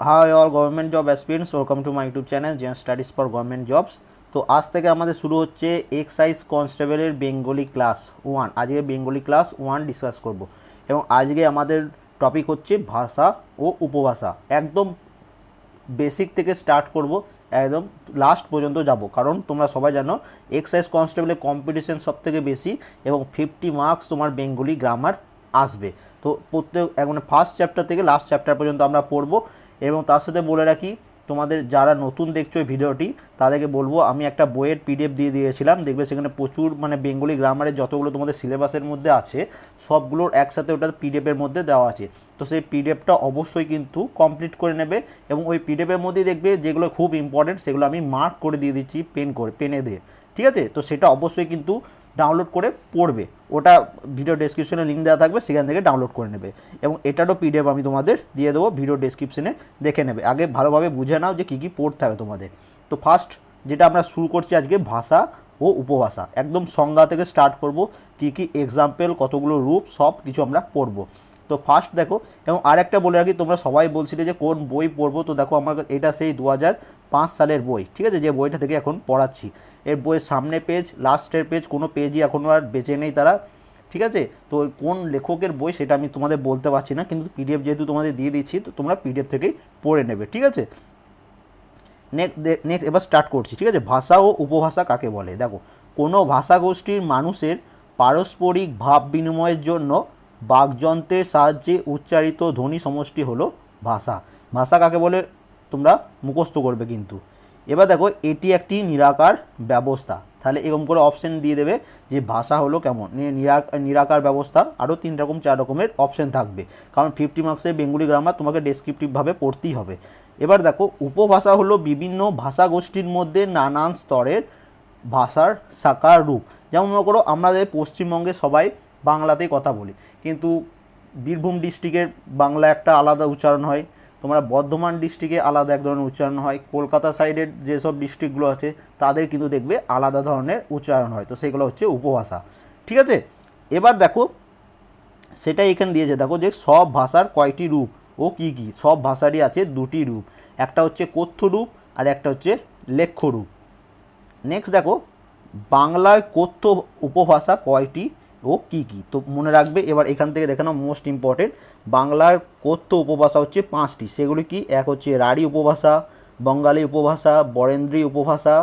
Hi all government job aspirants welcome to my YouTube channel Zen studies for government jobs তো আজ থেকে আমাদের শুরু হচ্ছে এক্সাইজ কনস্টেবলের বেঙ্গলি ক্লাস ওয়ান আজকে বেঙ্গলি ক্লাস ওয়ান ডিসকাস করব। এবং আজকে আমাদের টপিক হচ্ছে ভাষা ও উপভাষা। একদম বেসিক থেকে স্টার্ট করব, একদম লাস্ট পর্যন্ত যাব। কারণ তোমরা সবাই জানো এক্সাইজ কনস্টেবলের কম্পিটিশন সব থেকে বেশি এবং ফিফটি মার্কস তোমার বেঙ্গলি গ্রামার আসবে। তো প্রত্যেক মানে ফার্স্ট চ্যাপ্টার থেকে লাস্ট চ্যাপ্টার পর্যন্ত আমরা পড়ব। এবং তার সাথে বলে রাখি, তোমাদের যারা নতুন দেখছ ভিডিওটি, তাদেরকে বলব, আমি একটা বইয়ের পিডিএফ দিয়ে দিয়েছিলাম। দেখবে সেখানে প্রচুর মানে বেঙ্গলি গ্রামারের যতগুলো তোমাদের সিলেবাসের মধ্যে আছে, সবগুলোর একসাথে ওটা পিডিএফের মধ্যে দেওয়া আছে। তো সেই পিডিএফটা অবশ্যই কিন্তু কমপ্লিট করে নেবে এবং ওই পিডিএফের মধ্যেই দেখবে যেগুলো খুব ইম্পর্টেন্ট সেগুলো আমি মার্ক করে দিয়ে দিচ্ছি পেন করে পেনে দিয়ে। ঠিক আছে? তো সেটা অবশ্যই কিন্তু ডাউনলোড করে পড়বে। ওটা ভিডিও ডেসক্রিপশনে লিঙ্ক দেওয়া থাকবে, সেখান থেকে ডাউনলোড করে নেবে। এবং এটারও পিডিএফ আমি তোমাদের দিয়ে দেবো ভিডিও ডেসক্রিপশনে দেখে নেবে। আগে ভালোভাবে বুঝে নাও যে কী কী পড়তে হবে তোমাদের। তো ফার্স্ট যেটা আমরা শুরু করছি আজকে, ভাষা ও উপভাষা। একদম সংজ্ঞা থেকে স্টার্ট করব, কী কী এক্সাম্পল কতগুলো রূপ, সব কিছু আমরা পড়ব। তো ফার্স্ট দেখো, এবং আরেকটা বলে রাখি, তোমরা সবাই বলছিলে যে কোন বই পড়ব, তো দেখো আমার এটা সেই দু সালের বই, ঠিক আছে? যে বইটা থেকে এখন পড়াচ্ছি। এর বইয়ের সামনে পেজ লাস্টের পেজ কোনো পেজই এখনও আর বেঁচে নেই তারা, ঠিক আছে? তো কোন লেখকের বই সেটা আমি তোমাদের বলতে পারছি না, কিন্তু পিডিএফ যেহেতু তোমাদের দিয়ে দিচ্ছি, তো তোমরা পিডিএফ থেকেই পড়ে নেবে, ঠিক আছে? নেক্সট নেক্সট এবার স্টার্ট করছি, ঠিক আছে? ভাষা ও উপভাষা কাকে বলে? দেখো, কোনো ভাষা গোষ্ঠীর মানুষের পারস্পরিক ভাব বিনিময়ের জন্য বাকযন্ত্রের সাহায্যে উচ্চারিত ধ্বনি সমষ্টি হলো ভাষা। ভাষা কাকে বলে? তোমরা মুখস্থ করবে কিন্তু। এবার দেখো, এটি একটি নিরাকার ব্যবস্থা। তাহলে এরকম করে অপশন দিয়ে দেবে যে ভাষা হলো কেমন? নিরা- নিরাকার ব্যবস্থা, আরও তিন রকম, চার রকমের অপশন থাকবে। কারণ ফিফটি মার্কসের বেঙ্গুলি গ্রামার তোমাকে ডেসক্রিপটিভভাবে পড়তেই হবে। এবার দেখো, উপভাষা হলো বিভিন্ন ভাষা গোষ্ঠীর মধ্যে নানান স্তরের ভাষার সাকার রূপ। যেমন মনে করো আমাদের পশ্চিমবঙ্গে সবাই বাংলাতেই কথা বলি, কিন্তু বীরভূম ডিস্ট্রিক্টের বাংলা একটা আলাদা উচ্চারণ হয়। তোমরা বর্ধমান ডিস্ট্রিক্টে আলাদা এক ধরনের উচ্চারণ হয়। কলকাতা সাইডের যেসব ডিস্ট্রিক্টগুলো আছে, তাদের কিন্তু দেখবে আলাদা ধরনের উচ্চারণ হয়। তো সেগুলো হচ্ছে উপভাষা। ঠিক আছে? এবার দেখো, সেটাই এখানে দিয়েছে। দেখো যে সব ভাষার কয়টি রূপ ও কি কি? সব ভাষারই আছে দুটি রূপ। একটা হচ্ছে কথ্য রূপ আর একটা হচ্ছে লেখ্য রূপ। নেক্সট দেখো, বাংলায় কথ্য উপভাষা কয়টি? ও কি কি? তো মনে রাখবে, এবার এখান থেকে দেখে নাও মোস্ট ইম্পর্টেন্ট বাংলার কথ্য উপভাষা হচ্ছে পাঁচটি। সেগুলি কি? এক হচ্ছে রাঢ়ী উপভাষা, বঙ্গালী উপভাষা, বরেন্দ্রী উপভাষা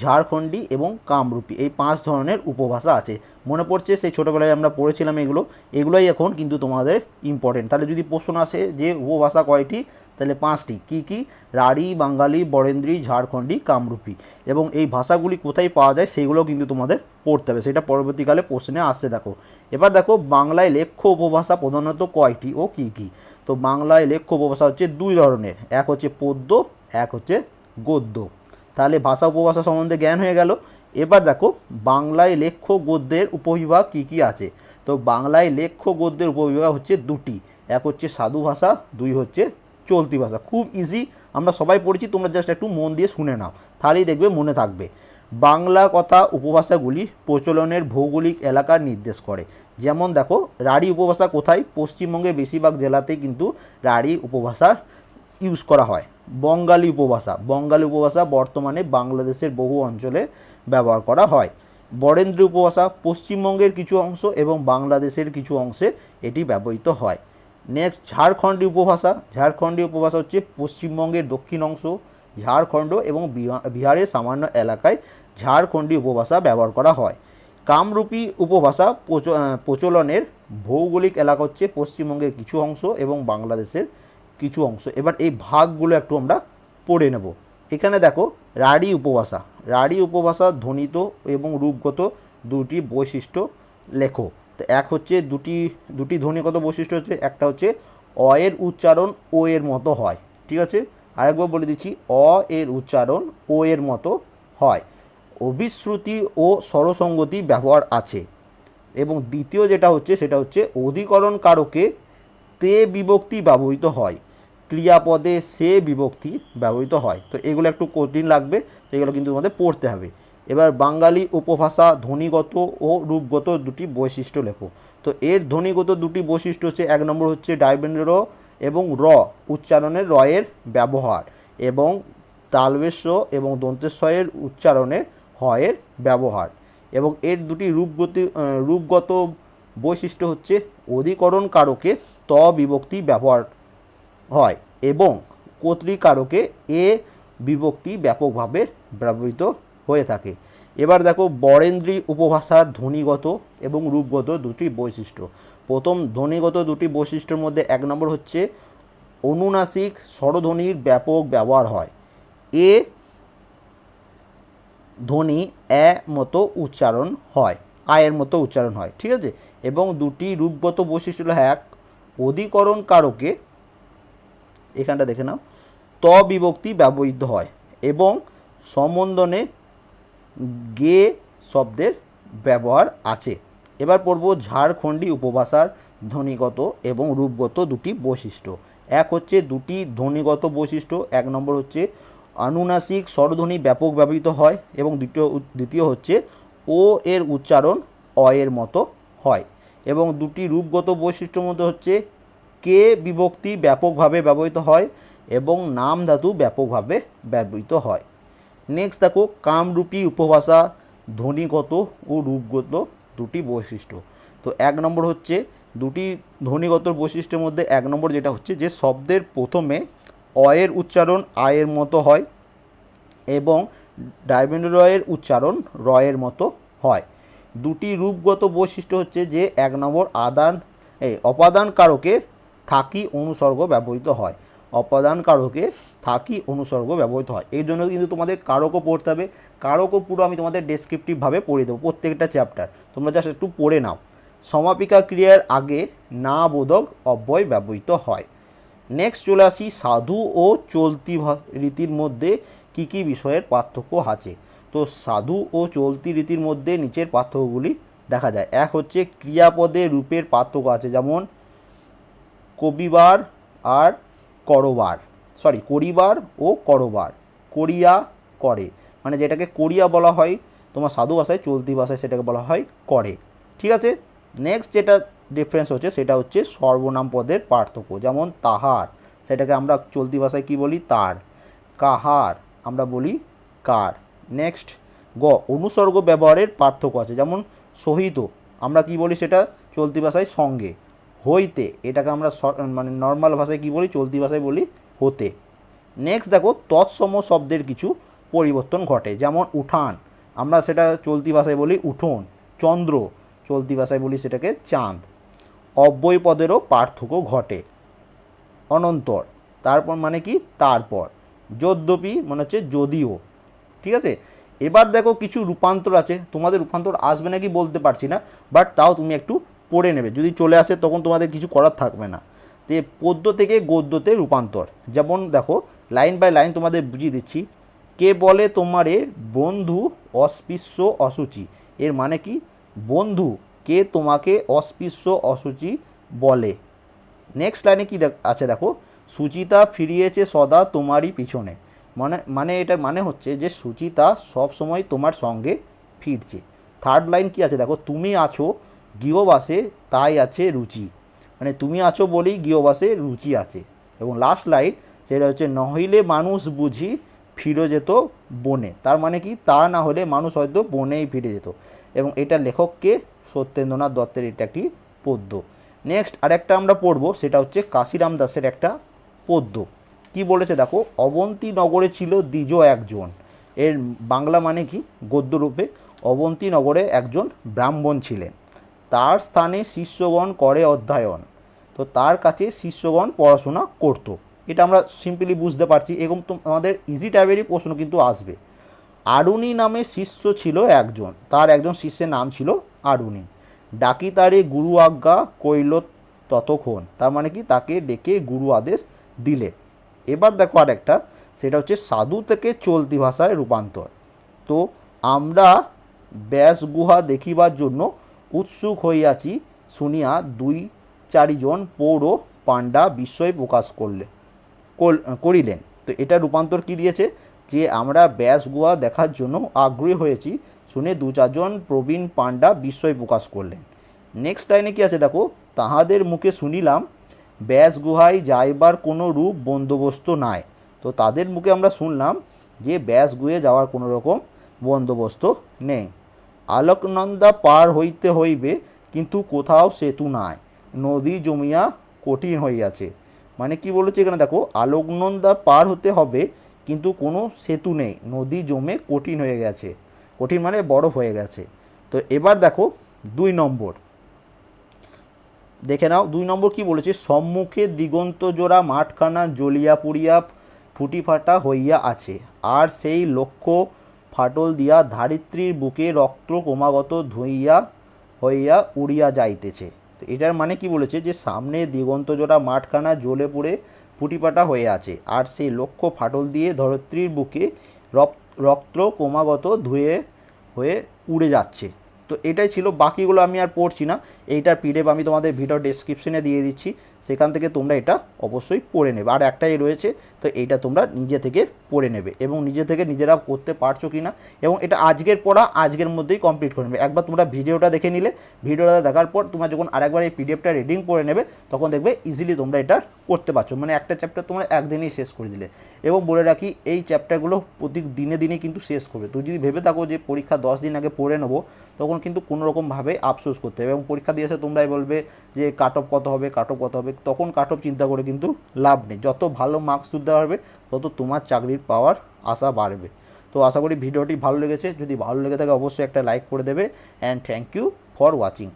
ঝাড়খণ্ডী এবং কামরূপী, এই পাঁচ ধরনের উপভাষা আছে। মনে পড়ছে সেই ছোটোবেলায় আমরা পড়েছিলাম এগুলো, এগুলোই এখন কিন্তু তোমাদের ইম্পর্টেন্ট তাহলে যদি প্রশ্ন আসে যে উপভাষা কয়টি, তাহলে পাঁচটি, কি কি? রাঢ়ী, বাঙালি, বরেন্দ্রী, ঝাড়খণ্ডী, কামরূপী। এবং এই ভাষাগুলি কোথায় পাওয়া যায় সেগুলো কিন্তু তোমাদের পড়তে হবে। সেটা পরবর্তীকালে প্রশ্নে আসছে দেখো। এবার দেখো, বাংলায় লেখ্য উপভাষা প্রধানত কয়টি ও কি কি? তো বাংলায় লেখ্য উপভাষা হচ্ছে দুই ধরনের, এক হচ্ছে পদ্য, এক হচ্ছে গদ্য। তাহলে ভাষা উপভাষা সম্বন্ধে জ্ঞান হয়ে গেল। এবার দেখো, বাংলায় লেখ্য গদ্যের উপবিভাগ কী কী আছে? তো বাংলায় লেখ্য গদ্যের উপবিভাগ হচ্ছে দুটি। এক হচ্ছে সাধু ভাষা, দুই হচ্ছে চলতি ভাষা। খুব ইজি আমরা সবাই পড়েছি, তোমরা জাস্ট একটু মন দিয়ে শুনে নাও। তাহলেই দেখবে মনে থাকবে। বাংলা কথা উপভাষাগুলি প্রচলনের ভৌগোলিক এলাকার নির্দেশ করে। যেমন দেখো, রাঢ়ী উপভাষা কোথায়? পশ্চিমবঙ্গের বেশিরভাগ জেলাতেই কিন্তু রাঢ়ী উপভাষার ইউজ করা হয়। বঙ্গালী উপভাষা। বঙ্গালী উপভাষা বর্তমানে বাংলাদেশের বহু অঞ্চলে ব্যবহার করা হয়। বরেন্দ্রী উপভাষা পশ্চিমবঙ্গের কিছু অংশ এবং বাংলাদেশের কিছু অংশে এটি ব্যবহৃত হয়। নেক্সট ঝাড়খণ্ডী উপভাষা। ঝাড়খণ্ডী উপভাষা হচ্ছে পশ্চিমবঙ্গের দক্ষিণ অংশ, ঝাড়খণ্ড এবং বিহা- বিহারের সামান্য এলাকায় ঝাড়খণ্ডী উপভাষা ব্যবহার করা হয়। কামরূপী উপভাষা প্রচ- প্রচলনের ভৌগোলিক এলাকা হচ্ছে পশ্চিমবঙ্গের কিছু অংশ এবং বাংলাদেশের কিছু অংশ। এবার এই ভাগগুলো একটু আমরা পড়ে নেব। এখানে দেখো রাঢ়ী উপভাষা। রাঢ়ী উপভাষা ধ্বনিত এবং রূপগত দুটি বৈশিষ্ট্য লেখো। তো এক হচ্ছে দুটি দুটি ধ্বনিগত বৈশিষ্ট্য হচ্ছে, একটা হচ্ছে অ এর উচ্চারণ ও এর মতো হয়। ঠিক আছে? আরেকবার বলে দিচ্ছি, অ এর উচ্চারণ ও এর মতো হয়। অভিশ্রুতি ও স্বরসঙ্গতি ব্যবহার আছে। এবং দ্বিতীয় যেটা হচ্ছে, সেটা হচ্ছে অধিকরণ কারকে তে বিভক্তি ব্যবহৃত হয়। ক্রিয়াপদে সে বিভক্তি ব্যবহৃত হয়। তো এগুলো একটু কঠিন লাগবে, তো এগুলো কিন্তু তোমাদের পড়তে হবে। এবার বাঙালি উপভাষা ধ্বনিগত ও রূপগত দুটি বৈশিষ্ট্য লেখো। তো এর ধ্বনিগত দুটি বৈশিষ্ট্য হচ্ছে, এক নম্বর হচ্ছে ডাইবেন্ড্রো এবং র, উচ্চারণের রয়ের ব্যবহার এবং তালবেশ্য এবং দন্তেশ্বয়ের উচ্চারণে হয়ের ব্যবহার এবং এর দুটি রূপগতি, রূপগত বৈশিষ্ট্য হচ্ছে, অধিকরণ কারকে ত বিভক্তি ব্যবহার হয় এবং কর্তৃকারকে এ বিভক্তি ব্যাপকভাবে ব্যবহৃত হয়ে থাকে। এবার দেখো বরেন্দ্রী উপভাষার ধ্বনিগত এবং রূপগত দুটি বৈশিষ্ট্য। প্রথম ধ্বনিগত দুটি বৈশিষ্ট্যের মধ্যে এক নম্বর হচ্ছে অনুনাসিক স্বরধ্বনির ব্যাপক ব্যবহার হয়। এ ধ্বনি এ মতো উচ্চারণ হয় আয়ের মতো উচ্চারণ হয়, ঠিক আছে? এবং দুটি রূপগত বৈশিষ্ট্য হলো এক অধিকরণ কারকে এখানটা দেখে নাও। ত বিভক্তি ব্যবহৃত হয় এবং সম্বন্ধনে গে শব্দের ব্যবহার আছে। এবার পড়ব ঝাড়খণ্ডী উপভাষার ধ্বনিগত এবং রূপগত দুটি বৈশিষ্ট্য। এক হচ্ছে দুটি ধ্বনিগত বৈশিষ্ট্য, এক নম্বর হচ্ছে আনুনাসিক স্বরধ্বনি ব্যাপক ব্যবহৃত হয় এবং দ্বিতীয় দ্বিতীয় হচ্ছে ও এর উচ্চারণ অ এর মতো হয়। এবং দুটি রূপগত বৈশিষ্ট্যর মধ্যে হচ্ছে কে বিভক্তি ব্যাপকভাবে ব্যবহৃত হয় এবং নাম ধাতু ব্যাপকভাবে ব্যবহৃত হয়। নেক্সট দেখো, কামরূপী উপভাষা ধ্বনিগত ও রূপগত দুটি বৈশিষ্ট্য। তো এক নম্বর হচ্ছে, দুটি ধ্বনিগত বৈশিষ্ট্যের মধ্যে এক নম্বর যেটা হচ্ছে যে শব্দের প্রথমে অয়ের উচ্চারণ আয়ের মতো হয় এবং ডাইবেন্ডরয়ের উচ্চারণ রয়ের মতো হয়। দুটি রূপগত বৈশিষ্ট্য হচ্ছে যে, এক নম্বর আদান, এই অপাদান কারকে থাকি অনুসর্গ ব্যবহৃত হয়। অপাদান কারকে থাকি অনুসর্গ ব্যবহৃত হয়। এই জন্য কিন্তু তোমাদের কারকও পড়তে হবে। কারকও পুরো আমি তোমাদের ডেসক্রিপটিভভাবে পড়ে দেবো প্রত্যেকটা চ্যাপ্টার তোমরা জাস্ট একটু পড়ে নাও। সমাপিকা ক্রিয়ার আগে না বোধক অব্যয় ব্যবহৃত হয়। নেক্সট চলে আসি, সাধু ও চলতি রীতির মধ্যে কি কি বিষয়ের পার্থক্য আছে? তো সাধু ও চলতি রীতির মধ্যে নিচের পার্থক্যগুলি দেখা যায়। এক হচ্ছে ক্রিয়াপদে রূপের পার্থক্য আছে। যেমন কবিবার আর করবার। সরি করিবার ও করবার। করিয়া করে। মানে যেটাকে করিয়া বলা হয়, তোমার সাধু ভাষায়, চলতি ভাষায় সেটাকে বলা হয় করে। ঠিক আছে? নেক্সট যেটা ডিফারেন্স হচ্ছে, সেটা হচ্ছে সর্বনাম পদের পার্থক্য। যেমন তাহার, সেটাকে আমরা চলতি ভাষায় কি বলি? তার। কাহার, আমরা বলি কার। নেক্সট গ, অনুসর্গ ব্যবহারের পার্থক্য আছে। যেমন সহিত, আমরা কি বলি সেটা? চলতি ভাষায় সঙ্গে। হইতে, এটাকে আমরা মানে নর্মাল ভাষায় কি বলি, চলতি ভাষায় বলি হতে। নেক্সট দেখো, তৎসম শব্দের কিছু পরিবর্তন ঘটে, যেমন উঠান। আমরা সেটা চলতি ভাষায় বলি উঠোন, চন্দ্র। চলতি ভাষায় বলি সেটাকে চাঁদ। অব্যয় পদেরও পার্থক্য ঘটে। অনন্তর, তারপর মানে কি? তারপর। যদ্যপি মানে হচ্ছে যদিও। ঠিক আছে? এবার দেখো কিছু রূপান্তর আছে, তোমাদের রূপান্তর আসবে নাকি বলতে পারছি না বাট তাও তুমি একটু পড়ে নেবে। যদি চলে আসে তখন তোমাদের কিছু করার থাকবে না। যে পদ্য থেকে গদ্যতে রূপান্তর। যেমন দেখো, লাইন বাই লাইন তোমাদের বুঝিয়ে দিচ্ছি। কে বলে তোমারে বন্ধু অস্পৃশ্য অসুচি? এর মানে কি? বন্ধু কে তোমাকে অস্পৃশ্য অসুচি বলে। নেক্সট লাইনে কি আছে দেখো, সুচিতা ফিরিয়েছে সদা তোমারই পিছনে। মানে মানে এটার মানে হচ্ছে যে সুচিতা সবসময় তোমার সঙ্গে ফিরছে। থার্ড লাইন কি আছে দেখো, তুমি আছো গৃহবাসে তাই আছে রুচি। মানে তুমি আছো বলেই গৃহবাসে রুচি আছে। এবং লাস্ট লাইন সেটা হচ্ছে, নহিলে মানুষ বুঝি ফিরে যেত বনে। তার মানে কি? তা না হলে মানুষ হয়তো বনেই ফিরে যেত। এবং এটা লেখককে সত্যেন্দ্রনাথ দত্তের এটা একটি পদ্য। নেক্সট আরেকটা আমরা পড়ব, সেটা হচ্ছে কাশিরাম দাসের একটা পদ্য। কি বলেছে? দেখো, অবন্তী নগরে ছিল দ্বিজ একজন। এর বাংলা মানে কি? গদ্যরূপে অবন্তী নগরে একজন ব্রাহ্মণ ছিলেন। তার স্থানে শিষ্যগণ করে অধ্যয়ন। তো তার কাছে শিষ্যগণ পড়াশোনা করত। এটা আমরা সিম্পলি বুঝতে পারছি এরকম আমাদের ইজি টাইপেরই প্রশ্ন কিন্তু আসবে। আরুণী নামে শিষ্য ছিল একজন। তার একজন শিষ্যের নাম ছিল আরুণী। ডাকি তারে গুরু আজ্ঞা কইল ততক্ষণ। তার মানে কি? তাকে ডেকে গুরু আদেশ দিলে। এবার দেখো আরেকটা। সেটা হচ্ছে সাধু থেকে চলতি ভাষায় রূপান্তর। তো আমরা ব্যাস গুহা দেখিবার জন্য উৎসুক হইয়াছি শুনিয়া দুই চারিজন পৌর পাণ্ডা বিস্ময় প্রকাশ করলে করিলেন। তো এটা রূপান্তর কি দিয়েছে? যে আমরা ব্যাস গুহা দেখার জন্য আগ্রহী হয়েছি শুনে দু চারজন প্রবীণ পাণ্ডা বিস্ময় প্রকাশ করলেন। নেক্সট লাইনে কি আছে দেখো? তাহাদের মুখে শুনিলাম, ব্যাস গুহায় যাইবার কোনো রূপ বন্দোবস্ত নাই। তো তাদের মুখে আমরা শুনলাম যে ব্যাস গুহে যাওয়ার কোনো রকম বন্দোবস্ত নেই। আলোকনন্দা পার হইতে হইবে, কিন্তু কোথাও সেতু নাই। নদী জমিয়া কঠিন হইয়াছে। মানে কি বলেছে এখানে দেখো, আলোকনন্দা পার হতে হবে, কিন্তু কোনো সেতু নেই। নদী জমে কঠিন হয়ে গেছে। কঠিন মানে বরফ হয়ে গেছে। তো এবার দেখো, দুই নম্বর। দেখে নাও, দুই নম্বর কি বলেছে? সম্মুখে দিগন্ত জোড়া, মাঠখানা জ্বলিয়া পুড়িয়া ফুটি ফাটা হইয়া আছে। আর সেই লক্ষ্য ফাটল দিয়া ধারিত্রীর বুকে রক্ত ক্রমাগত ধুইয়া, হইয়া উড়িয়া যাইতেছে। তো এটার মানে কি বলেছে যে, সামনে দিগন্ত জোড়া মাঠখানা জ্বলে পুড়ে পুটিপাটা হয়ে আছে। আর সেই লক্ষ্য ফাটল দিয়ে ধরত্রীর বুকে রক- রক্ত ক্রমাগত ধুয়ে, হয়ে উড়ে যাচ্ছে। তো এটাই ছিল, বাকিগুলো আমি আর পড়ছি না। এইটার পিডিএফ আমি তোমাদের ভিডিও ডেসক্রিপশনে দিয়ে দিচ্ছি। সেখান থেকে তোমরা এটা অবশ্যই পড়ে নেবে। আর একটাই রয়েছে, তো এইটা তোমরা নিজে থেকে পড়ে নেবে এবং নিজে থেকে নিজেরা করতে পারছ কি না এবং এটা আজকের পড়া, আজকের মধ্যেই কমপ্লিট করে নেবে। একবার তোমরা ভিডিওটা দেখে নিলে, ভিডিওটা দেখার পর তোমরা যখন আরেকবার এই পিডিএফটা রিডিং পড়ে নেবে, তখন দেখবে ইজিলি তোমরা এটা করতে পারছ। মানে একটা চ্যাপ্টার তোমরা একদিনেই শেষ করে দিলে। এবং বলে রাখি, এই চ্যাপ্টারগুলো প্রতি দিনে দিনে কিন্তু শেষ করবে। তুই যদি ভেবে থাকো যে পরীক্ষা দশ দিন আগে পড়ে নেব, তখন কিন্তু কোনো রকমভাবে আফসোস করতে হবে এবং পরীক্ষা দিয়ে এসে তোমরাই বলবে যে কাট অফ কত হবে কাট অফ কত হবে, তখন কাট অফ চিন্তা করে কিন্তু লাভ নেই। যত ভালো মার্কস তুলতে পারবে, তত তোমার চাকরির পাওয়ার আশা বাড়বে। তো আশা করি ভিডিওটি ভালো লেগেছে। যদি ভালো লেগে থাকে, অবশ্যই একটা লাইক করে দেবে। And thank you for watching